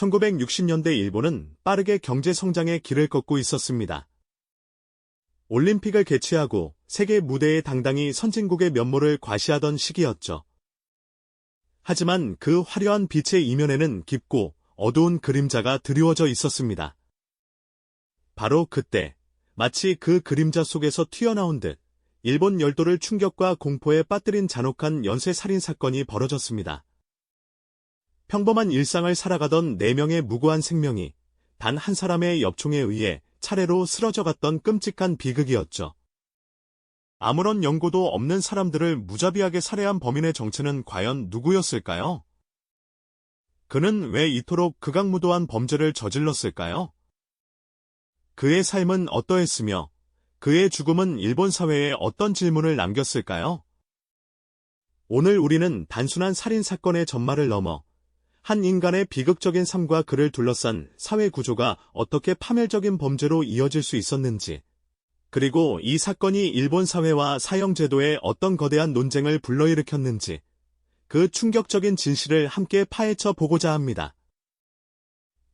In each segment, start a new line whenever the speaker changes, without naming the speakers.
1960년대 일본은 빠르게 경제 성장의 길을 걷고 있었습니다. 올림픽을 개최하고 세계 무대에 당당히 선진국의 면모를 과시하던 시기였죠. 하지만 그 화려한 빛의 이면에는 깊고 어두운 그림자가 드리워져 있었습니다. 바로 그때 마치 그 그림자 속에서 튀어나온 듯 일본 열도를 충격과 공포에 빠뜨린 잔혹한 연쇄 살인 사건이 벌어졌습니다. 평범한 일상을 살아가던 4명의 무고한 생명이 단 한 사람의 엽총에 의해 차례로 쓰러져 갔던 끔찍한 비극이었죠. 아무런 연고도 없는 사람들을 무자비하게 살해한 범인의 정체는 과연 누구였을까요? 그는 왜 이토록 극악무도한 범죄를 저질렀을까요? 그의 삶은 어떠했으며 그의 죽음은 일본 사회에 어떤 질문을 남겼을까요? 오늘 우리는 단순한 살인 사건의 전말을 넘어 한 인간의 비극적인 삶과 그를 둘러싼 사회 구조가 어떻게 파멸적인 범죄로 이어질 수 있었는지, 그리고 이 사건이 일본 사회와 사형제도에 어떤 거대한 논쟁을 불러일으켰는지, 그 충격적인 진실을 함께 파헤쳐 보고자 합니다.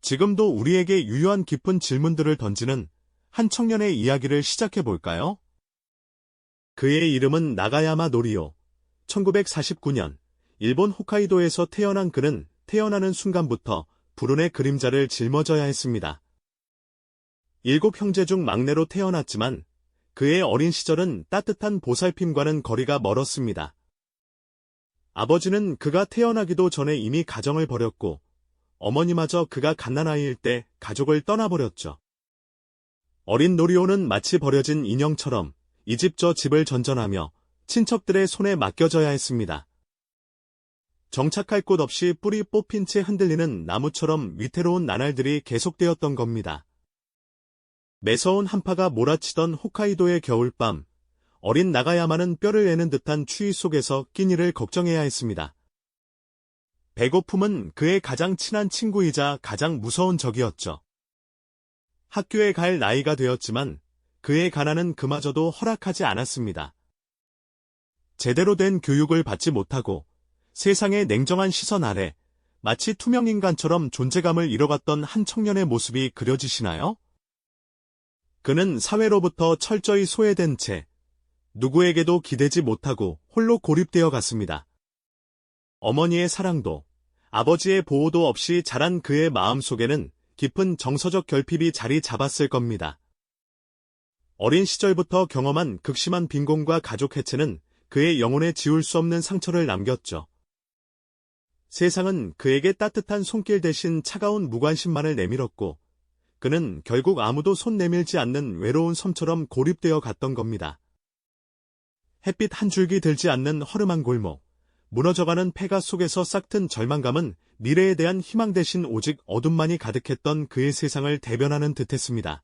지금도 우리에게 유효한 깊은 질문들을 던지는 한 청년의 이야기를 시작해 볼까요? 그의 이름은 나가야마 노리오. 1949년 일본 홋카이도에서 태어난 그는 태어나는 순간부터 불운의 그림자를 짊어져야 했습니다. 일곱 형제 중 막내로 태어났지만 그의 어린 시절은 따뜻한 보살핌과는 거리가 멀었습니다. 아버지는 그가 태어나기도 전에 이미 가정을 벌였고 어머니마저 그가 갓난아이일 때 가족을 떠나버렸죠. 어린 노리오는 마치 버려진 인형처럼 이 집 저 집을 전전하며 친척들의 손에 맡겨져야 했습니다. 정착할 곳 없이 뿌리 뽑힌 채 흔들리는 나무처럼 위태로운 나날들이 계속되었던 겁니다. 매서운 한파가 몰아치던 홋카이도의 겨울밤, 어린 나가야마는 뼈를 내는 듯한 추위 속에서 끼니를 걱정해야 했습니다. 배고픔은 그의 가장 친한 친구이자 가장 무서운 적이었죠. 학교에 갈 나이가 되었지만 그의 가난은 그마저도 허락하지 않았습니다. 제대로 된 교육을 받지 못하고 세상의 냉정한 시선 아래 마치 투명 인간처럼 존재감을 잃어갔던 한 청년의 모습이 그려지시나요? 그는 사회로부터 철저히 소외된 채 누구에게도 기대지 못하고 홀로 고립되어 갔습니다. 어머니의 사랑도 아버지의 보호도 없이 자란 그의 마음 속에는 깊은 정서적 결핍이 자리 잡았을 겁니다. 어린 시절부터 경험한 극심한 빈곤과 가족 해체는 그의 영혼에 지울 수 없는 상처를 남겼죠. 세상은 그에게 따뜻한 손길 대신 차가운 무관심만을 내밀었고 그는 결국 아무도 손 내밀지 않는 외로운 섬처럼 고립되어 갔던 겁니다. 햇빛 한 줄기 들지 않는 허름한 골목, 무너져가는 폐가 속에서 싹튼 절망감은 미래에 대한 희망 대신 오직 어둠만이 가득했던 그의 세상을 대변하는 듯했습니다.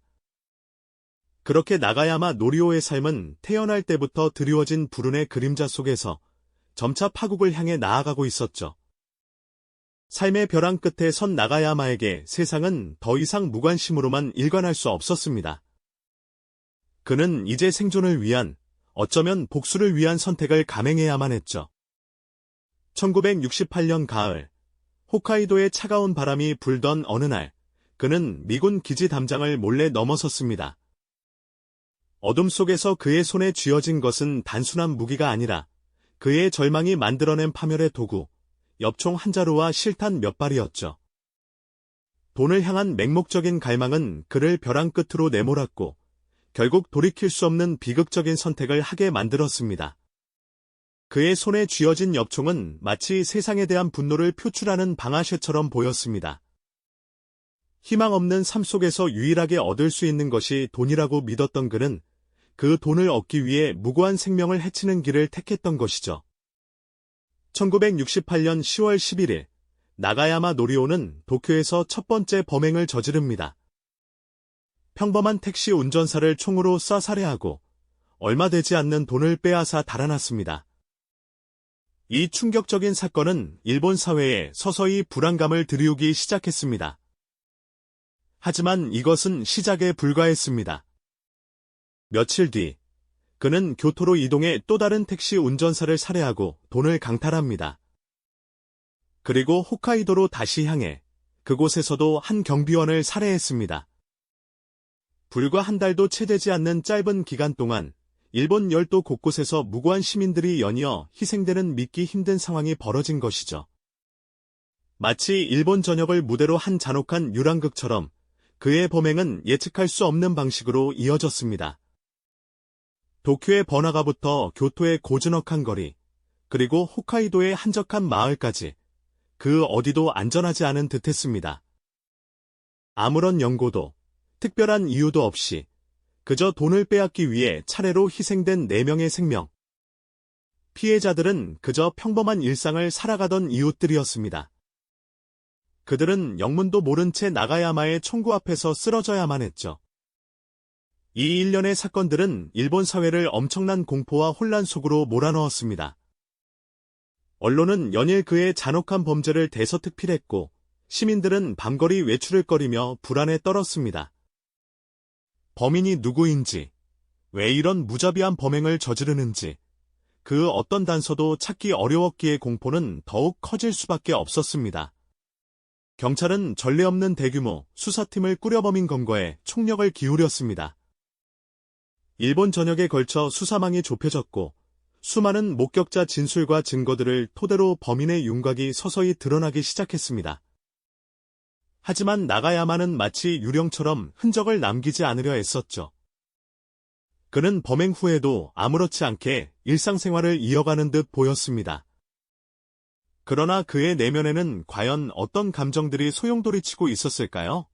그렇게 나가야마 노리오의 삶은 태어날 때부터 드리워진 불운의 그림자 속에서 점차 파국을 향해 나아가고 있었죠. 삶의 벼랑 끝에 선 나가야마에게 세상은 더 이상 무관심으로만 일관할 수 없었습니다. 그는 이제 생존을 위한, 어쩌면 복수를 위한 선택을 감행해야만 했죠. 1968년 가을, 홋카이도의 차가운 바람이 불던 어느 날, 그는 미군 기지 담장을 몰래 넘어섰습니다. 어둠 속에서 그의 손에 쥐어진 것은 단순한 무기가 아니라 그의 절망이 만들어낸 파멸의 도구, 엽총 한 자루와 실탄 몇 발이었죠. 돈을 향한 맹목적인 갈망은 그를 벼랑 끝으로 내몰았고 결국 돌이킬 수 없는 비극적인 선택을 하게 만들었습니다. 그의 손에 쥐어진 엽총은 마치 세상에 대한 분노를 표출하는 방아쇠처럼 보였습니다. 희망 없는 삶 속에서 유일하게 얻을 수 있는 것이 돈이라고 믿었던 그는 그 돈을 얻기 위해 무고한 생명을 해치는 길을 택했던 것이죠. 1968년 10월 11일 나가야마 노리오는 도쿄에서 첫 번째 범행을 저지릅니다. 평범한 택시 운전사를 총으로 쏴 살해하고 얼마 되지 않는 돈을 빼앗아 달아났습니다. 이 충격적인 사건은 일본 사회에 서서히 불안감을 들이우기 시작했습니다. 하지만 이것은 시작에 불과했습니다. 며칠 뒤 그는 교토로 이동해 또 다른 택시 운전사를 살해하고 돈을 강탈합니다. 그리고 홋카이도로 다시 향해 그곳에서도 한 경비원을 살해했습니다. 불과 한 달도 채 되지 않는 짧은 기간 동안 일본 열도 곳곳에서 무고한 시민들이 연이어 희생되는 믿기 힘든 상황이 벌어진 것이죠. 마치 일본 전역을 무대로 한 잔혹한 유랑극처럼 그의 범행은 예측할 수 없는 방식으로 이어졌습니다. 도쿄의 번화가부터 교토의 고즈넉한 거리, 그리고 홋카이도의 한적한 마을까지 그 어디도 안전하지 않은 듯했습니다. 아무런 연고도, 특별한 이유도 없이 그저 돈을 빼앗기 위해 차례로 희생된 4명의 생명. 피해자들은 그저 평범한 일상을 살아가던 이웃들이었습니다. 그들은 영문도 모른 채 나가야마의 총구 앞에서 쓰러져야만 했죠. 이 일련의 사건들은 일본 사회를 엄청난 공포와 혼란 속으로 몰아넣었습니다. 언론은 연일 그의 잔혹한 범죄를 대서특필했고 시민들은 밤거리 외출을 거리며 불안에 떨었습니다. 범인이 누구인지, 왜 이런 무자비한 범행을 저지르는지, 그 어떤 단서도 찾기 어려웠기에 공포는 더욱 커질 수밖에 없었습니다. 경찰은 전례 없는 대규모 수사팀을 꾸려 범인 검거에 총력을 기울였습니다. 일본 전역에 걸쳐 수사망이 좁혀졌고 수많은 목격자 진술과 증거들을 토대로 범인의 윤곽이 서서히 드러나기 시작했습니다. 하지만 나가야마는 마치 유령처럼 흔적을 남기지 않으려 애썼죠. 그는 범행 후에도 아무렇지 않게 일상생활을 이어가는 듯 보였습니다. 그러나 그의 내면에는 과연 어떤 감정들이 소용돌이치고 있었을까요?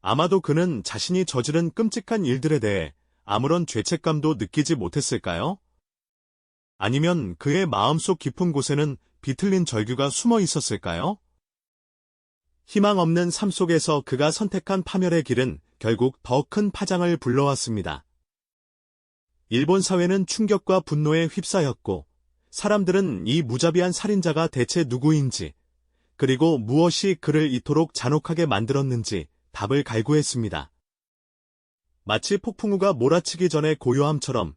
아마도 그는 자신이 저지른 끔찍한 일들에 대해 아무런 죄책감도 느끼지 못했을까요? 아니면 그의 마음속 깊은 곳에는 비틀린 절규가 숨어 있었을까요? 희망 없는 삶 속에서 그가 선택한 파멸의 길은 결국 더 큰 파장을 불러왔습니다. 일본 사회는 충격과 분노에 휩싸였고 사람들은 이 무자비한 살인자가 대체 누구인지 그리고 무엇이 그를 이토록 잔혹하게 만들었는지 답을 갈구했습니다. 마치 폭풍우가 몰아치기 전에 고요함처럼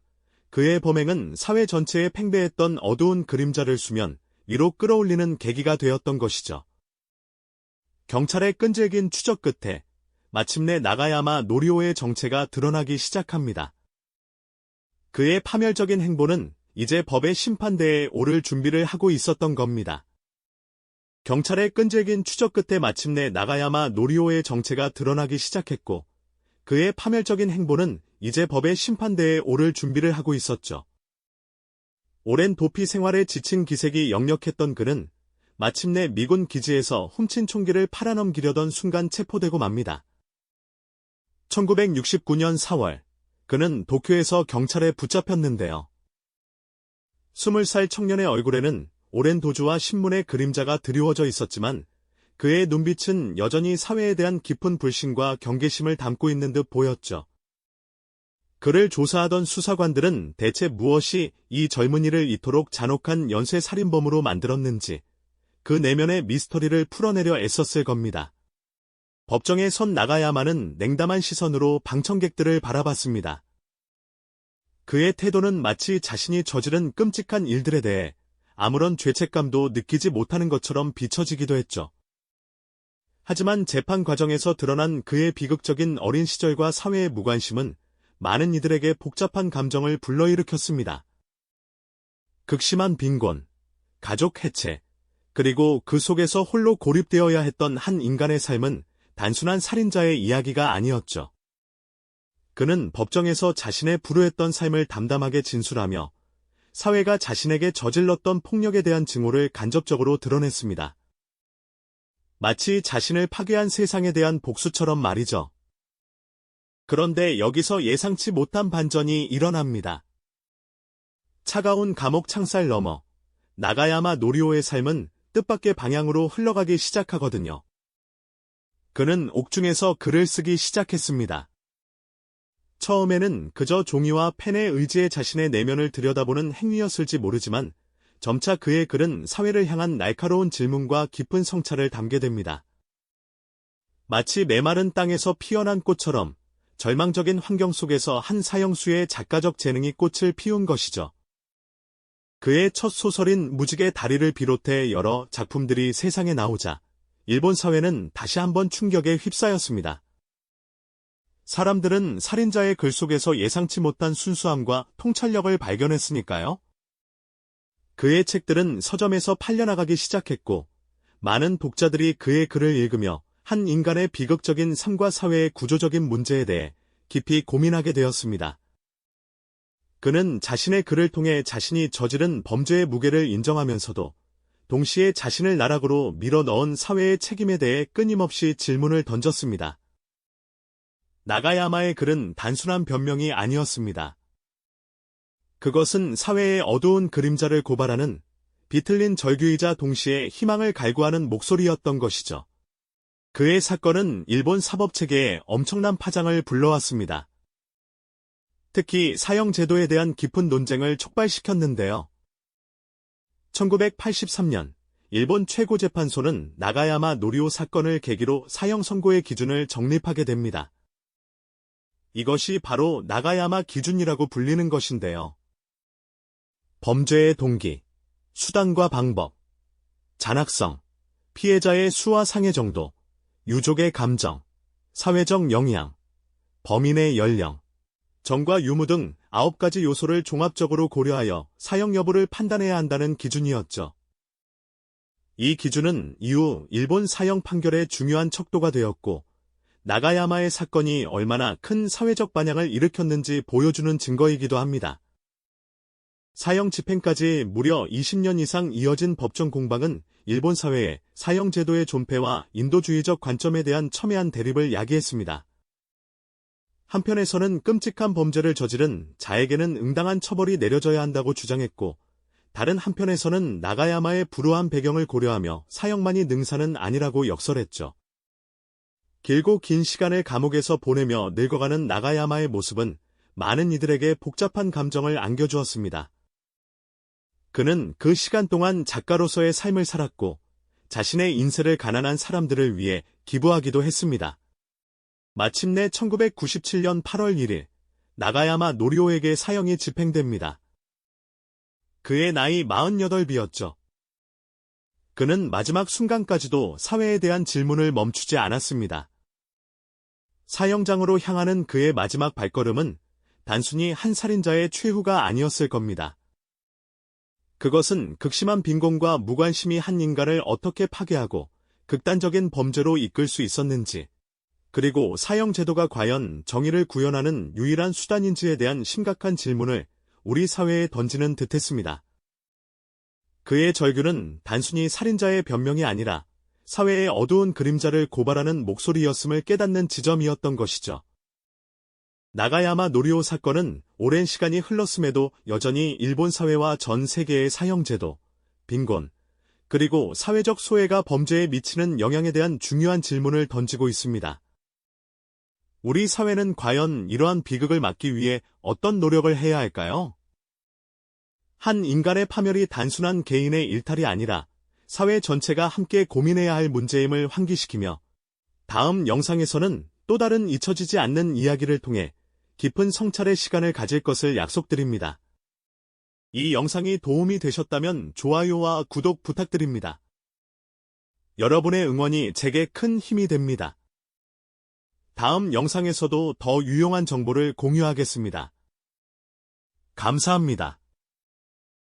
그의 범행은 사회 전체에 팽배했던 어두운 그림자를 수면 위로 끌어올리는 계기가 되었던 것이죠. 경찰의 끈질긴 추적 끝에 마침내 나가야마 노리오의 정체가 드러나기 시작합니다. 그의 파멸적인 행보는 이제 법의 심판대에 오를 준비를 하고 있었던 겁니다. 경찰의 끈질긴 추적 끝에 마침내 나가야마 노리오의 정체가 드러나기 시작했고 그의 파멸적인 행보는 이제 법의 심판대에 오를 준비를 하고 있었죠. 오랜 도피 생활에 지친 기색이 역력했던 그는 마침내 미군 기지에서 훔친 총기를 팔아넘기려던 순간 체포되고 맙니다. 1969년 4월, 그는 도쿄에서 경찰에 붙잡혔는데요. 20살 청년의 얼굴에는 오랜 도주와 신문의 그림자가 드리워져 있었지만 그의 눈빛은 여전히 사회에 대한 깊은 불신과 경계심을 담고 있는 듯 보였죠. 그를 조사하던 수사관들은 대체 무엇이 이 젊은이를 이토록 잔혹한 연쇄 살인범으로 만들었는지 그 내면의 미스터리를 풀어내려 애썼을 겁니다. 법정에 선 나가야만은 냉담한 시선으로 방청객들을 바라봤습니다. 그의 태도는 마치 자신이 저지른 끔찍한 일들에 대해 아무런 죄책감도 느끼지 못하는 것처럼 비춰지기도 했죠. 하지만 재판 과정에서 드러난 그의 비극적인 어린 시절과 사회의 무관심은 많은 이들에게 복잡한 감정을 불러일으켰습니다. 극심한 빈곤, 가족 해체, 그리고 그 속에서 홀로 고립되어야 했던 한 인간의 삶은 단순한 살인자의 이야기가 아니었죠. 그는 법정에서 자신의 불우했던 삶을 담담하게 진술하며 사회가 자신에게 저질렀던 폭력에 대한 증오를 간접적으로 드러냈습니다. 마치 자신을 파괴한 세상에 대한 복수처럼 말이죠. 그런데 여기서 예상치 못한 반전이 일어납니다. 차가운 감옥 창살 너머 나가야마 노리오의 삶은 뜻밖의 방향으로 흘러가기 시작하거든요. 그는 옥중에서 글을 쓰기 시작했습니다. 처음에는 그저 종이와 펜에 의지해 자신의 내면을 들여다보는 행위였을지 모르지만 점차 그의 글은 사회를 향한 날카로운 질문과 깊은 성찰을 담게 됩니다. 마치 메마른 땅에서 피어난 꽃처럼 절망적인 환경 속에서 한 사형수의 작가적 재능이 꽃을 피운 것이죠. 그의 첫 소설인 무지개 다리를 비롯해 여러 작품들이 세상에 나오자 일본 사회는 다시 한번 충격에 휩싸였습니다. 사람들은 살인자의 글 속에서 예상치 못한 순수함과 통찰력을 발견했으니까요. 그의 책들은 서점에서 팔려나가기 시작했고, 많은 독자들이 그의 글을 읽으며 한 인간의 비극적인 삶과 사회의 구조적인 문제에 대해 깊이 고민하게 되었습니다. 그는 자신의 글을 통해 자신이 저지른 범죄의 무게를 인정하면서도 동시에 자신을 나락으로 밀어 넣은 사회의 책임에 대해 끊임없이 질문을 던졌습니다. 나가야마의 글은 단순한 변명이 아니었습니다. 그것은 사회의 어두운 그림자를 고발하는 비틀린 절규이자 동시에 희망을 갈구하는 목소리였던 것이죠. 그의 사건은 일본 사법체계에 엄청난 파장을 불러왔습니다. 특히 사형제도에 대한 깊은 논쟁을 촉발시켰는데요. 1983년 일본 최고재판소는 나가야마 노리오 사건을 계기로 사형 선고의 기준을 정립하게 됩니다. 이것이 바로 나가야마 기준이라고 불리는 것인데요. 범죄의 동기, 수단과 방법, 잔악성, 피해자의 수와 상해 정도, 유족의 감정, 사회적 영향, 범인의 연령, 정과 유무 등 아홉 가지 요소를 종합적으로 고려하여 사형 여부를 판단해야 한다는 기준이었죠. 이 기준은 이후 일본 사형 판결의 중요한 척도가 되었고, 나가야마의 사건이 얼마나 큰 사회적 반향을 일으켰는지 보여주는 증거이기도 합니다. 사형 집행까지 무려 20년 이상 이어진 법정 공방은 일본 사회의 사형 제도의 존폐와 인도주의적 관점에 대한 첨예한 대립을 야기했습니다. 한편에서는 끔찍한 범죄를 저지른 자에게는 응당한 처벌이 내려져야 한다고 주장했고, 다른 한편에서는 나가야마의 불우한 배경을 고려하며 사형만이 능사는 아니라고 역설했죠. 길고 긴 시간을 감옥에서 보내며 늙어가는 나가야마의 모습은 많은 이들에게 복잡한 감정을 안겨주었습니다. 그는 그 시간 동안 작가로서의 삶을 살았고 자신의 인세를 가난한 사람들을 위해 기부하기도 했습니다. 마침내 1997년 8월 1일 나가야마 노리오에게 사형이 집행됩니다. 그의 나이 48이었죠. 그는 마지막 순간까지도 사회에 대한 질문을 멈추지 않았습니다. 사형장으로 향하는 그의 마지막 발걸음은 단순히 한 살인자의 최후가 아니었을 겁니다. 그것은 극심한 빈곤과 무관심이 한 인간을 어떻게 파괴하고 극단적인 범죄로 이끌 수 있었는지, 그리고 사형제도가 과연 정의를 구현하는 유일한 수단인지에 대한 심각한 질문을 우리 사회에 던지는 듯했습니다. 그의 절규는 단순히 살인자의 변명이 아니라 사회의 어두운 그림자를 고발하는 목소리였음을 깨닫는 지점이었던 것이죠. 나가야마 노리오 사건은 오랜 시간이 흘렀음에도 여전히 일본 사회와 전 세계의 사형제도, 빈곤, 그리고 사회적 소외가 범죄에 미치는 영향에 대한 중요한 질문을 던지고 있습니다. 우리 사회는 과연 이러한 비극을 막기 위해 어떤 노력을 해야 할까요? 한 인간의 파멸이 단순한 개인의 일탈이 아니라 사회 전체가 함께 고민해야 할 문제임을 환기시키며 다음 영상에서는 또 다른 잊혀지지 않는 이야기를 통해 깊은 성찰의 시간을 가질 것을 약속드립니다. 이 영상이 도움이 되셨다면 좋아요와 구독 부탁드립니다. 여러분의 응원이 제게 큰 힘이 됩니다. 다음 영상에서도 더 유용한 정보를 공유하겠습니다. 감사합니다.